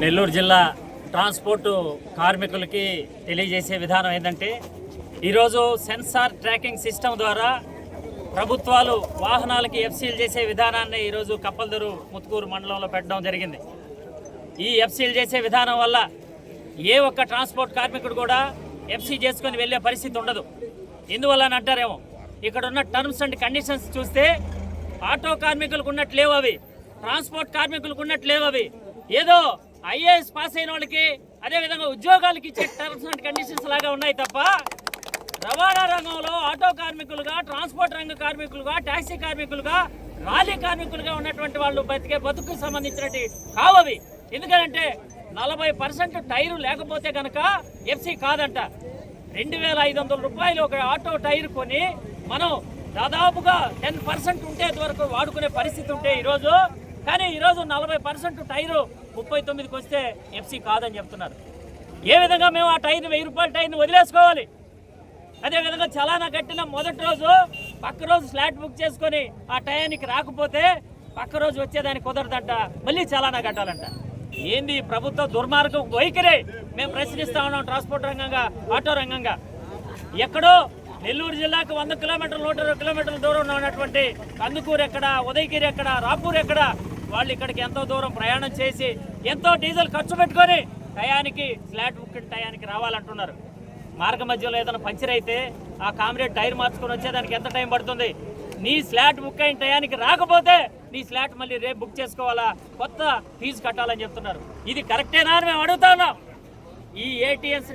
నెల్లూరు జిల్లా ట్రాన్స్పోర్టు కార్మికులకి తెలియజేసే విధానం ఏంటంటే ఈరోజు సెన్సార్ ట్రాకింగ్ సిస్టమ్ ద్వారా ప్రభుత్వాలు వాహనాలకి ఎఫ్సీలు చేసే విధానాన్ని ఈరోజు కప్పల్దరు ముత్తుకూరు మండలంలో పెట్టడం జరిగింది. ఈ ఎఫ్సీలు చేసే విధానం వల్ల ఏ ఒక్క ట్రాన్స్పోర్ట్ కార్మికుడు కూడా ఎఫ్సీ చేసుకొని వెళ్ళే పరిస్థితి ఉండదు. ఎందువల్ల అని అంటారేమో ఇక్కడ ఉన్న టర్మ్స్ అండ్ కండిషన్స్ చూస్తే ఆటో కార్మికులకు ఉన్నట్లు లేవు అవి ట్రాన్స్పోర్ట్ కార్మికులకు ఉన్నట్లు లేవు అవి. ఏదో ఐఏఎస్ పాస్ అయిన వాళ్ళకి అదేవిధంగా ఉద్యోగాలకి ఇచ్చే టర్మ్స్ అండ్ కండిషన్స్ లాగా ఉన్నాయి తప్ప రవాణా రంగంలో ఆటో కార్మికులుగా ట్రాన్స్పోర్ట్ రంగ కార్మికులుగా ట్యాక్సీ కార్మికులుగా రాలీ కార్మికులుగా ఉన్నటువంటి వాళ్ళు బతికే బతుకు సంబంధించినవి కావవి ఎందుకంటే నలభై పర్సెంట్ టైరు లేకపోతే కనుక ఎఫ్సి కాదంట. రెండు వేల ఐదు వందల రూపాయలు ఒక ఆటో టైర్ కొని మనం దాదాపుగా టెన్ పర్సెంట్ ఉంటే వరకు వాడుకునే పరిస్థితి ఉంటే ఈరోజు కానీ ఈరోజు నలభై పర్సెంట్ టైరు ముప్పై తొమ్మిదికి వస్తే ఎఫ్సి కాదని చెప్తున్నారు. ఏ విధంగా మేము ఆ టైర్ని వెయ్యి రూపాయల టైర్ని వదిలేసుకోవాలి? అదేవిధంగా చలానా కట్టిన మొదటి రోజు పక్క రోజు స్లాట్ బుక్ చేసుకొని ఆ టయానికి రాకపోతే పక్క రోజు వచ్చేదానికి కుదరదంట మళ్ళీ చలానా కట్టాలంట. ఏంది ప్రభుత్వ దుర్మార్గం వైఖరి? మేము ప్రశ్నిస్తా ఉన్నాం ట్రాన్స్పోర్ట్ రంగంగా ఆటో రంగంగా. ఎక్కడో నెల్లూరు జిల్లాకు వంద కిలోమీటర్లు నూట ఇరవై కిలోమీటర్ల దూరంలో ఉన్నటువంటి కందుకూరు ఎక్కడ ఉదయగిరి ఎక్కడ రాపూర్ ఎక్కడ? వాళ్ళు ఇక్కడికి ఎంతో దూరం ప్రయాణం చేసి ఎంతో డీజిల్ ఖర్చు పెట్టుకొని టయానికి ఫ్లాట్ బుక్ టయానికి రావాలంటున్నారు. మార్గ మధ్యలో ఏదైనా పంచర్ అయితే ఆ కామ్రేడ్ టైర్ మార్చుకొని వచ్చేదానికి ఎంత టైం పడుతుంది? నీ స్లాట్ బుక్ అయిన టయానికి రాకపోతే నీ స్లాట్ మళ్ళీ రేపు బుక్ చేసుకోవాలా? కొత్త ఫీజు కట్టాలని చెప్తున్నారు. ఇది కరెక్టేనా అని మేము అడుగుతా ఉన్నాం. ఈ ఏటీఎస్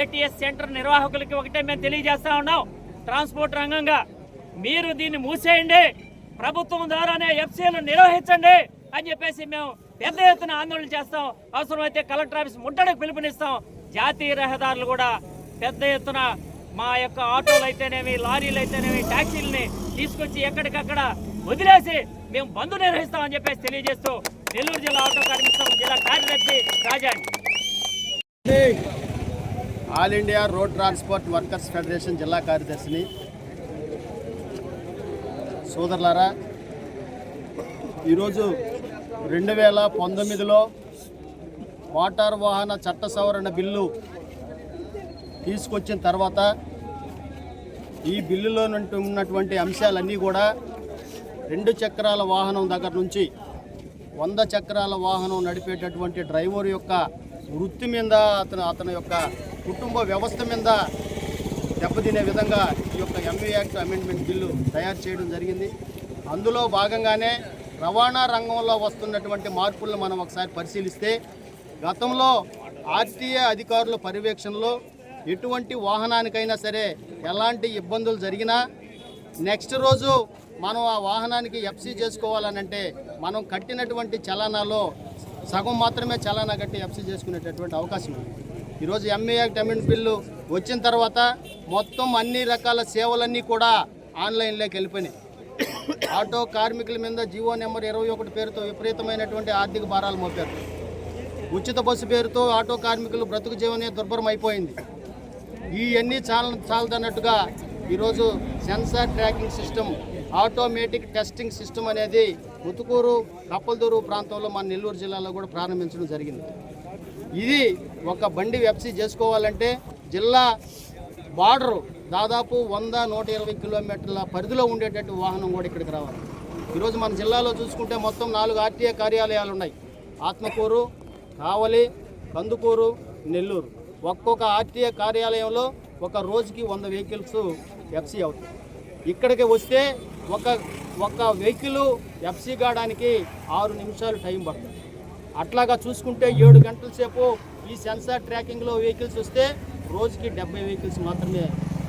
ఏటీఎస్ సెంటర్ నిర్వాహకులకి ఒకటే మేము తెలియజేస్తా ఉన్నాం. ట్రాన్స్పోర్ట్ రంగంగా మీరు దీన్ని మూసేయండి. ప్రభుత్వం ద్వారానే ఎఫ్సీలు నిర్వహించండి. అని చెప్పేసి మేము పెద్ద ఎత్తున ఆందోళన చేస్తాం. అవసరమైతే కలెక్టర్ ఆఫీస్ ముట్టడికి పిలుపునిస్తాం. జాతీయ రహదారులు కూడా పెద్ద ఎత్తున మా యొక్క ఆటోలు అయితేనేమి లారీలు అయితేనేమి ట్యాక్సీలని తీసుకొచ్చి ఎక్కడికక్కడ వదిలేసి మేము బంద్ నిర్వహిస్తామని చెప్పేసి తెలియజేస్తూ నెల్లూరు జిల్లా ఆటో కార్మిక జిల్లా కార్యదర్శి Raja all India road transport workers federation జిల్లా కార్యదర్శిని. సోదరులారా ఈరోజు రెండు వేల పంతొమ్మిదిలో మోటార్ వాహన చట్ట సవరణ బిల్లు తీసుకొచ్చిన తర్వాత ఈ బిల్లులో ఉన్నటువంటి అంశాలన్నీ కూడా రెండు చక్రాల వాహనం దగ్గర నుంచి వంద చక్రాల వాహనం నడిపేటటువంటి డ్రైవర్ యొక్క వృత్తి మీద అతను అతని యొక్క కుటుంబ వ్యవస్థ మీద దెబ్బతినే విధంగా ఈ యొక్క ఎంవీ యాక్ట్ అమెండ్మెంట్ బిల్లు తయారు చేయడం జరిగింది. అందులో భాగంగానే రవాణా రంగంలో వస్తున్నటువంటి మార్పులను మనం ఒకసారి పరిశీలిస్తే గతంలో ఆర్టీఏ అధికారుల పర్యవేక్షణలో ఎటువంటి వాహనానికైనా సరే ఎలాంటి ఇబ్బందులు జరిగినా నెక్స్ట్ రోజు మనం ఆ వాహనానికి ఎఫ్సీ చేసుకోవాలనంటే మనం కట్టినటువంటి చలనాలో సగం మాత్రమే చలానా కట్టి ఎఫ్సీ చేసుకునేటటువంటి అవకాశం ఉంది. ఈరోజు ఎంఏ యాక్ట్ అమెండ్ బిల్లు వచ్చిన తర్వాత మొత్తం అన్ని రకాల సేవలన్నీ కూడా ఆన్లైన్లోకి వెళ్ళిపోయినాయి. ఆటో కార్మికుల మీద జీవో నెంబర్ ఇరవై ఒకటి పేరుతో విపరీతమైనటువంటి ఆర్థిక భారాలు మోపారు. ఉచిత బస్సు పేరుతో ఆటో కార్మికులు బ్రతుకు జీవనే దుర్భరం అయిపోయింది. ఇవన్నీ చాల చాలదన్నట్టుగా ఈరోజు sensor tracking system automatic testing system అనేది ముతుకూరు కప్పలదూరు ప్రాంతంలో మన నెల్లూరు జిల్లాలో కూడా ప్రారంభించడం జరిగింది. ఇది ఒక బండి వెప్సీ చేసుకోవాలంటే జిల్లా బార్డరు దాదాపు వంద నూట ఇరవై కిలోమీటర్ల పరిధిలో ఉండేటట్టు వాహనం కూడా ఇక్కడికి రావాలి. ఈరోజు మన జిల్లాలో చూసుకుంటే మొత్తం నాలుగు ఆర్టీఏ కార్యాలయాలు ఉన్నాయి. ఆత్మకూరు కావలి కందుకూరు నెల్లూరు. ఒక్కొక్క ఆర్టీఏ కార్యాలయంలో ఒక రోజుకి వంద వెహికల్స్ ఎఫ్సీ అవుతాయి. ఇక్కడికి వస్తే ఒక ఒక వెహికల్ ఎఫ్సీ కావడానికి ఆరు నిమిషాలు టైం పడుతుంది. అట్లాగా చూసుకుంటే ఏడు గంటల సేపు ఈ సెన్సార్ ట్రాకింగ్లో వెహికల్స్ వస్తే రోజుకి డెబ్బై వెహికల్స్ మాత్రమే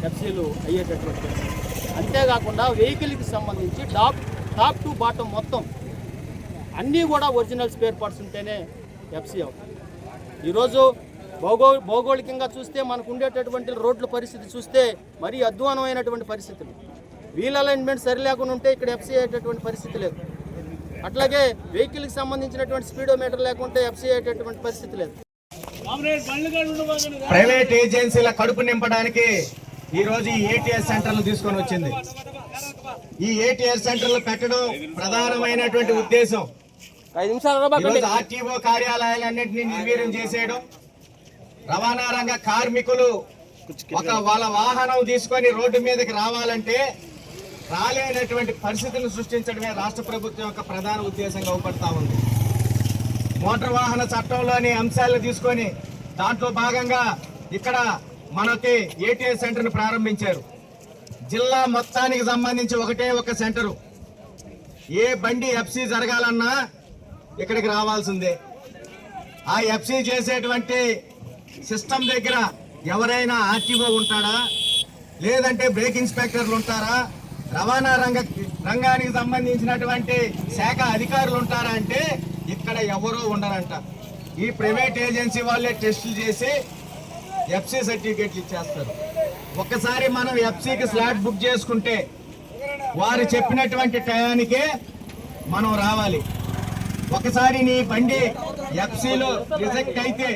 ఎఫ్సీలు అయ్యేటటువంటి. అంతేకాకుండా వెహికల్కి సంబంధించి టాప్ టాప్ టు బాటం మొత్తం అన్నీ కూడా ఒరిజినల్ స్పేర్ పార్ట్స్ ఉంటేనే ఎఫ్సీ అవుతుంది. ఈరోజు భౌగో భౌగోళికంగా చూస్తే మనకు ఉండేటటువంటి రోడ్ల పరిస్థితి చూస్తే మరీ అధ్వానమైనటువంటి పరిస్థితులు. వీల్ అలైన్మెంట్ సరి లేకుండా ఉంటే ఇక్కడ ఎఫ్సీ అయ్యేటటువంటి పరిస్థితి లేదు. అట్లాగే వెహికల్కి సంబంధించినటువంటి స్పీడోమీటర్ లేకుంటే ఎఫ్సీ అయ్యేటటువంటి పరిస్థితి లేదు. ప్రైవేట్ ఏజెన్సీల కడుపు నింపడానికి ఈ రోజు ఈ ఏటీఎస్ సెంటర్లు తీసుకొని వచ్చింది. ఈ ఏటీఎస్ సెంటర్లు పెట్టడం ప్రధానమైనటువంటి ఉద్దేశం. ఈరోజు ఆర్టీఓ కార్యాలయాలన్నింటినీ నిర్వీర్యం చేసేయడం రవాణా రంగ కార్మికులు ఒక వాళ్ళ వాహనం తీసుకొని రోడ్డు మీదకి రావాలంటే రాలేనటువంటి పరిస్థితులను సృష్టించడమే రాష్ట్ర ప్రభుత్వం యొక్క ప్రధాన ఉద్దేశంగా ఉపడతా ఉంది. మోటార్ వాహన చట్టంలోని అంశాలను తీసుకొని దాంట్లో భాగంగా ఇక్కడ మనకి ఏటీఎస్ సెంటర్ను ప్రారంభించారు. జిల్లా మొత్తానికి సంబంధించి ఒకటే ఒక సెంటరు. ఏ బండి ఎఫ్సి జరగాలన్నా ఇక్కడికి రావాల్సిందే. ఆ ఎఫ్సి చేసేటువంటి సిస్టమ్ దగ్గర ఎవరైనా ఆర్టీఓ ఉంటాడా? లేదంటే బ్రేక్ ఇన్స్పెక్టర్లు ఉంటారా? రవాణా రంగ రంగానికి సంబంధించినటువంటి శాఖ అధికారులు ఉంటారా అంటే ఇక్కడ ఎవరూ ఉండరంట. ఈ ప్రైవేట్ ఏజెన్సీ వాళ్ళే టెస్టులు చేసి ఎఫ్సి సర్టిఫికేట్లు ఇచ్చేస్తారు. ఒక్కసారి మనం ఎఫ్సికి స్లాట్ బుక్ చేసుకుంటే వారు చెప్పినటువంటి టయానికే మనం రావాలి. ఒకసారి నీ బండి ఎఫ్సీలో రిజెక్ట్ అయితే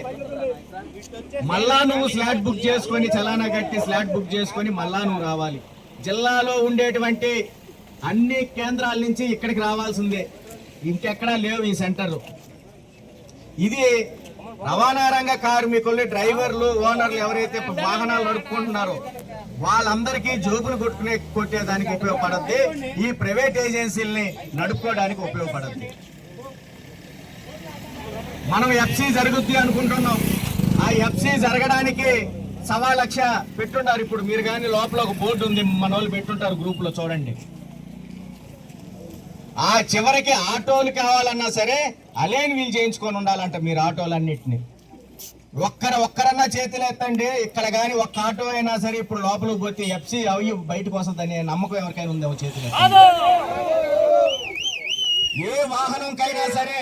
మళ్ళా నువ్వు స్లాట్ బుక్ చేసుకొని చలానా కట్టి స్లాట్ బుక్ చేసుకొని మళ్ళా నువ్వు రావాలి. జిల్లాలో ఉండేటువంటి అన్ని కేంద్రాల నుంచి ఇక్కడికి రావాల్సిందే. ఇంకెక్కడా లేవు ఈ సెంటర్లు. ఇది రవాణా రంగ కార్మికులు డ్రైవర్లు ఓనర్లు ఎవరైతే వాహనాలు నడుపుకుంటున్నారో వాళ్ళందరికీ జోబులు కొట్టుకునే కొట్టేదానికి ఉపయోగపడద్ది. ఈ ప్రైవేట్ ఏజెన్సీల్ని నడుపుకోవడానికి ఉపయోగపడద్ది. మనం ఎఫ్సి జరుగుద్ది అనుకుంటున్నాం. ఆ ఎఫ్సి జరగడానికి సవా లక్ష పెట్టుంటారు ఇప్పుడు. మీరు కానీ లోపల ఒక బోర్డు ఉంది మన వాళ్ళు పెట్టుంటారు గ్రూప్లో చూడండి. ఆ చివరికి ఆటోలు కావాలన్నా సరే అలేన్ వీల్ చేయించుకొని ఉండాలంట మీరు ఆటోలన్నిటిని. ఒక్కర ఒక్కరన్నా చేతులు ఎత్తండి. ఇక్కడ కానీ ఒక్క ఆటో అయినా సరే ఇప్పుడు లోపలికి పోతే ఎఫ్సి అవి బయటకు వస్తుందనే నమ్మకం ఎవరికైనా ఉందేమో చేతులు. ఏ వాహనంకైనా సరే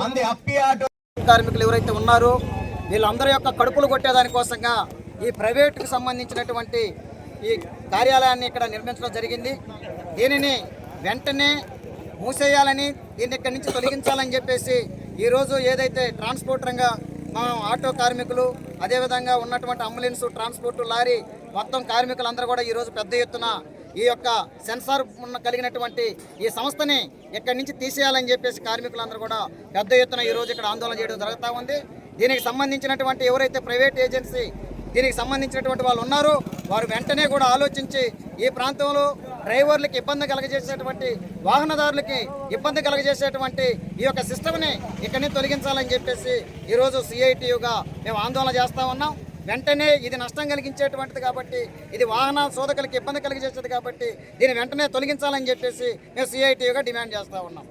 మంది అప్పి ఆటో కార్మికులు ఎవరైతే ఉన్నారో వీళ్ళందరి యొక్క కడుపులు కొట్టేదానికోసంగా ఈ ప్రైవేటుకు సంబంధించినటువంటి ఈ కార్యాలయాన్ని ఇక్కడ నిర్మించడం జరిగింది. దీనిని వెంటనే మూసేయాలని దీన్ని ఇక్కడి నుంచి తొలగించాలని చెప్పేసి ఈరోజు ఏదైతే ట్రాన్స్పోర్ట్ రంగ మా ఆటో కార్మికులు అదేవిధంగా ఉన్నటువంటి అంబులెన్స్ ట్రాన్స్పోర్ట్ లారీ మొత్తం కార్మికులందరూ కూడా ఈరోజు పెద్ద ఎత్తున ఈ యొక్క సెన్సార్ ఉన్న కలిగినటువంటి ఈ సంస్థని ఇక్కడి నుంచి తీసేయాలని చెప్పేసి కార్మికులందరూ కూడా పెద్ద ఎత్తున ఈ రోజు ఇక్కడ ఆందోళన చేయడం జరుగుతూ ఉంది. దీనికి సంబంధించినటువంటి ఎవరైతే ప్రైవేట్ ఏజెన్సీ దీనికి సంబంధించినటువంటి వాళ్ళు ఉన్నారో వారు వెంటనే కూడా ఆలోచించి ఈ ప్రాంతంలో డ్రైవర్లకి ఇబ్బంది కలగజేసేటువంటి వాహనదారులకి ఇబ్బంది కలగజేసేటువంటి ఈ యొక్క సిస్టమ్ని ఇక్కడి నుంచి తొలగించాలని చెప్పేసి ఈరోజు సిఐటియుగా మేము ఆందోళన చేస్తూ ఉన్నాం. వెంటనే ఇది నష్టం కలిగించేటువంటిది కాబట్టి ఇది వాహన సోదకులకి ఇబ్బంది కలిగించేది కాబట్టి దీన్ని వెంటనే తొలగించాలని చెప్పేసి మేము సిఐటియుగా డిమాండ్ చేస్తూ ఉన్నాం.